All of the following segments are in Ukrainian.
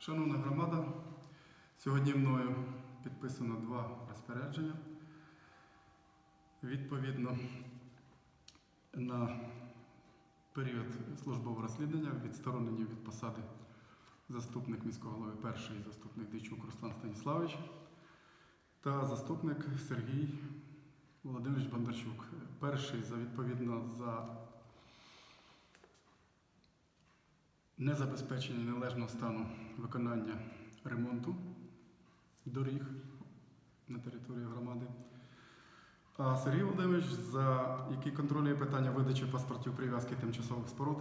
Шановна громада, сьогодні мною підписано два розпорядження. Відповідно, на період службового розслідування відсторонені від посади заступник міського голови перший заступник Дичук Руслан Станіславович та заступник Сергій Володимирович Бондарчук. Перший за відповідно за незабезпечення належного стану виконання ремонту доріг на території громади. А Сергій Володимирович, за який контролює питання видачі паспортів прив'язки тимчасових споруд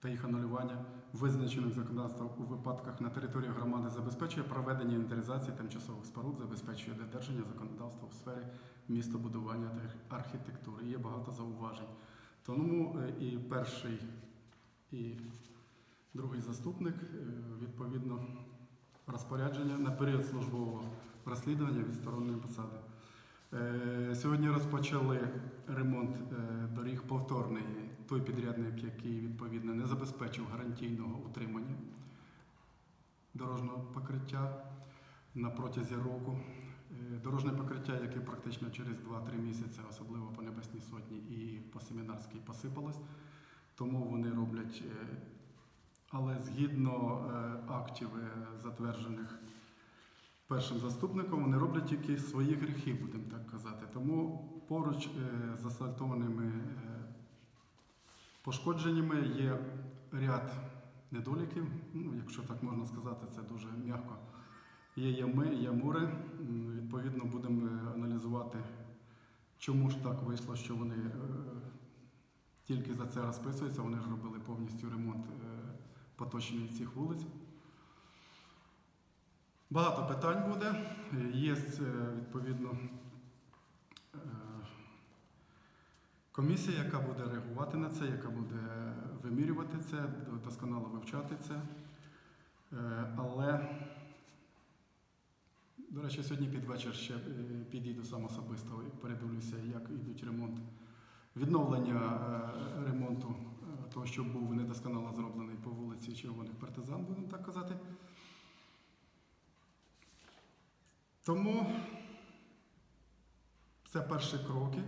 та їх анулювання, визначених законодавством у випадках на території громади, забезпечує проведення інвентаризації тимчасових споруд, забезпечує додержання законодавства у сфері містобудування та архітектури. Є багато зауважень. Тому е, і перший, і другий заступник е, відповідно розпорядження на період службового розслідування відсторонної посади. Е, Сьогодні розпочали ремонт е, доріг повторний. Той підрядник, який відповідно не забезпечив гарантійного утримання дорожнього покриття на протязі року. Е, Дорожнє покриття, яке практично через 2-3 місяці, особливо по Небесній Сотні і по Семінарській, посипалось. Тому вони роблять, е, але згідно е, актів, е, затверджених першим заступником, вони роблять тільки свої гріхи, будемо так казати. Тому поруч з асфальтованими пошкодженнями є ряд недоліків, ну, якщо так можна сказати, це дуже м'яко. Є ями. М, Відповідно, будемо аналізувати, чому ж так вийшло, що вони тільки за це розписуються. Вони ж робили повністю ремонт е, поточний цих вулиць. Багато питань буде. Є е, відповідно е, комісія, яка буде реагувати на це, яка буде вимірювати це, досконало вивчати це. Але, до речі, сьогодні під вечір ще підійду сам особисто і передивлюся, як йдуть ремонт. Відновлення е, ремонту е, того, що був недосконало зроблений по вулиці Червоних партизан, будемо так казати. Тому це перші кроки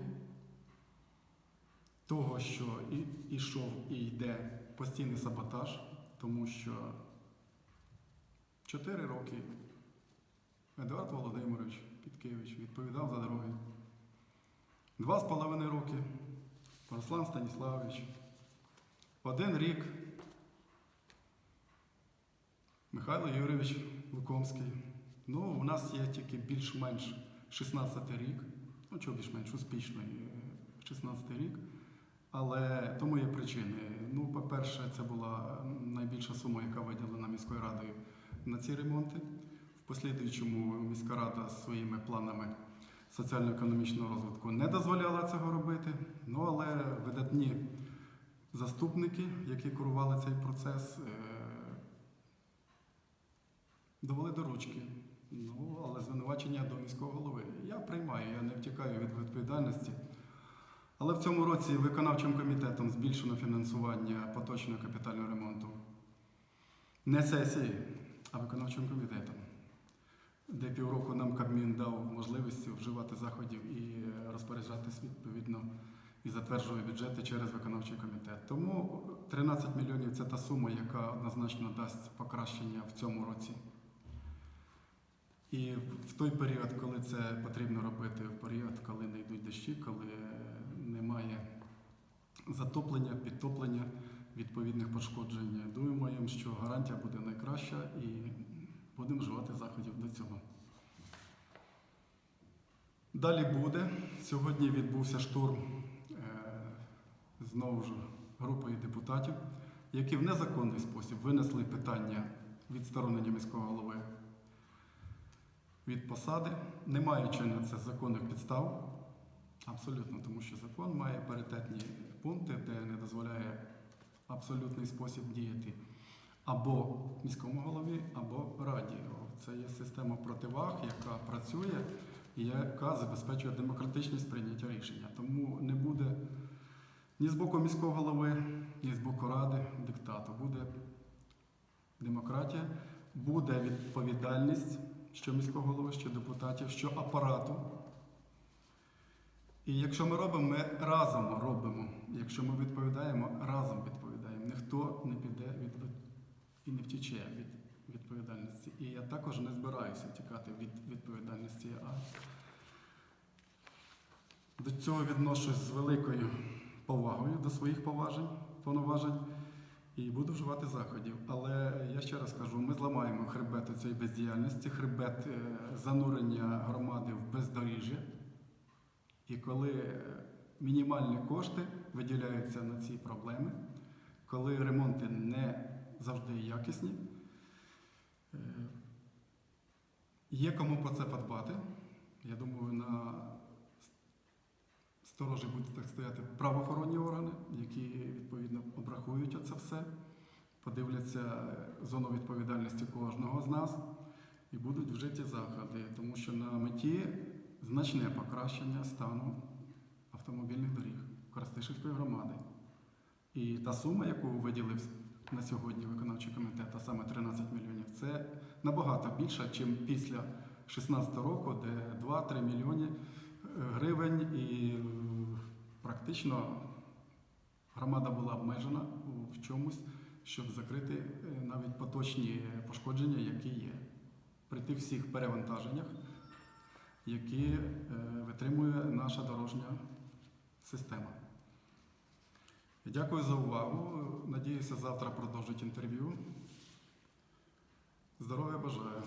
того, що і, ішов і йде постійний саботаж, тому що 4 роки Едуард Володимирович Підкевич відповідав за дороги. Два з половиною роки Руслан Станіславович. Один рік Михайло Юрійович Лукомський. Ну, у нас є тільки більш-менш 16 рік, ну чого більш-менш успішний е, 16 рік. Але тому є причини. Ну, по-перше, це була найбільша сума, яка виділена міською радою на ці ремонти. В послідуючому міська рада своїми планами соціально-економічного розвитку не дозволяла цього робити. Ну, але видатні заступники, які керували цей процес, е, довели до ручки. Ну, але звинувачення до міського голови. Я приймаю, я не втікаю від відповідальності. Але в цьому році виконавчим комітетом збільшено фінансування поточного капітального ремонту. Не сесії, а виконавчим комітетом, де півроку нам Кабмін дав можливість вживати заходів і розпоряджатись відповідно і затверджує бюджети через виконавчий комітет. Тому 13 мільйонів це та сума, яка однозначно дасть покращення в цьому році. І в той період, коли це потрібно робити, в період, коли не йдуть дощі, коли немає затоплення, підтоплення відповідних пошкоджень, думаємо, що гарантія буде найкраща і будемо вживати заходів до цього. Далі буде. Сьогодні відбувся штурм е, знову ж групою депутатів, які в незаконний спосіб винесли питання відсторонення міського голови від посади, не маючи на це законних підстав. Абсолютно, тому що закон має паритетні пункти, де не дозволяє абсолютний спосіб діяти або міському голові, або раді. Це є система противаг, яка працює і яка забезпечує демократичність прийняття рішення. Тому не буде ні з боку міського голови, ні з боку ради диктату. Буде демократія. буде відповідальність що міського голови, що депутатів, що апарату. І якщо ми робимо, ми разом робимо. Якщо ми відповідаємо, разом відповідаємо. Ніхто не піде від і не втіче від відповідальності. І я також не збираюся тікати від відповідальності. А до цього відношусь з великою повагою до своїх поважень, повноважень і буду вживати заходів. Але я ще раз кажу: ми зламаємо хребет цієї бездіяльності, хребет е, занурення громади в бездоріжжя. І коли е, мінімальні кошти виділяються на ці проблеми, коли ремонти не завжди якісні, е, є кому про це подбати. Я думаю, на сторожі будуть так стояти правоохоронні органи, які відповідно обрахують оце все, подивляться зону відповідальності кожного з нас і будуть вжиті заходи, тому що на меті значне покращення стану автомобільних доріг Коростишівської громади. І та сума, яку виділив на сьогодні виконавчий комітет, а саме 13 мільйонів, це набагато більше, ніж після 2016 року, де 2-3 мільйони е, гривень і практично громада була обмежена в чомусь, щоб закрити е, навіть поточні пошкодження, які є. При тих всіх перевантаженнях, які е, витримує наша дорожня система. Дякую за увагу. Надіюся, завтра продовжить інтерв'ю. Здоров'я бажаю.